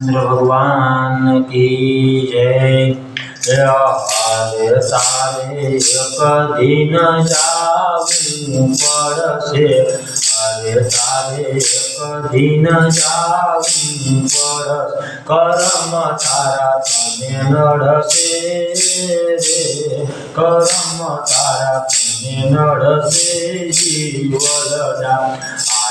ભગવાન કી જય. હારે તારે એક દિન જાવું પડશે. હારે તારે એક દિન જાવું પડશે. કરમ તારા તને નડશે કરમ તારા તને નડશે. જીવલડા આરે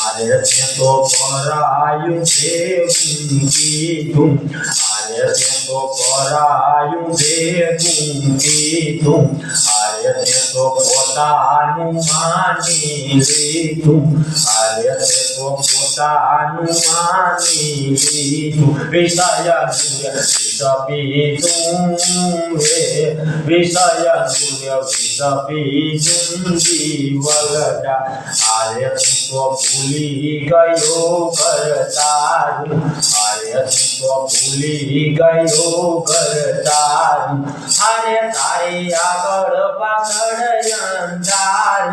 આરે તે પરાયું ભેગું કીધું આરે તે પરાયું ભેગું કીધું તે તો પોતાનું માની લીધું આર્ય તે તો પોતાનું માની લીધું વિષય વિષ પીધું રે વિષય વિષ પીધું જીવલટા આર્ય તો ભૂલી ગયો કરતા આરે તું તો ભૂલી ગયો કરતા આરે તારી આગળ પાછળ અંધારું.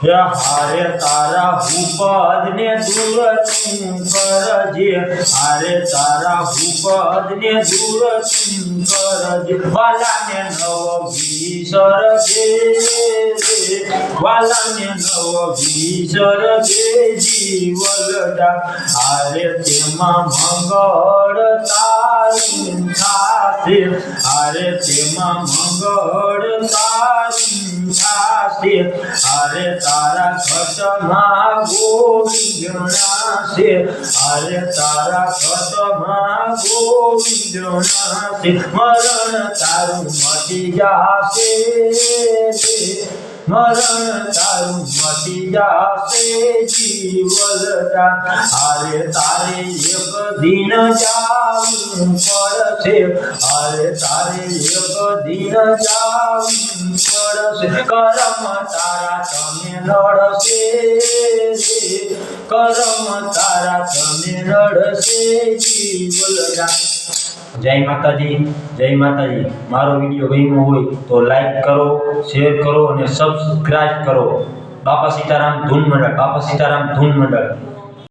હારે તારા ભૂપદ ને દૂર કરજે. હારે તારા ભૂપદ ને દૂર તું વાલા ને નવ વિસરજે વાલાને નવ વિસરજે જીવલડા હારે તેમાં મંગળ તારી સાથે. હારે તેમાં મંગળ તારી થાશે અરે તારા ખટમાં ગોવિંદનાશે અરે તારા ખટમાં ગોવિંદનાશે મરણ તારું મટી જાશે. મરણ તારું મટી જાશે જીવલતા અરે તારે એક દિન જાવું પડશે. અરે તારે એક દિન જાવું પડશે. કરમ તારા તમે નડશે. કરમ તારા તમે નડશે. જીવલતા જય માતાજી જય માતાજી. મારો વીડિયો ગમ્યો હોય તો લાઈક કરો શેર કરો અને સબસ્ક્રાઇબ કરો. બાપા સીતારામ ધૂન મંડળ, બાપા સીતારામ ધૂન મંડળ.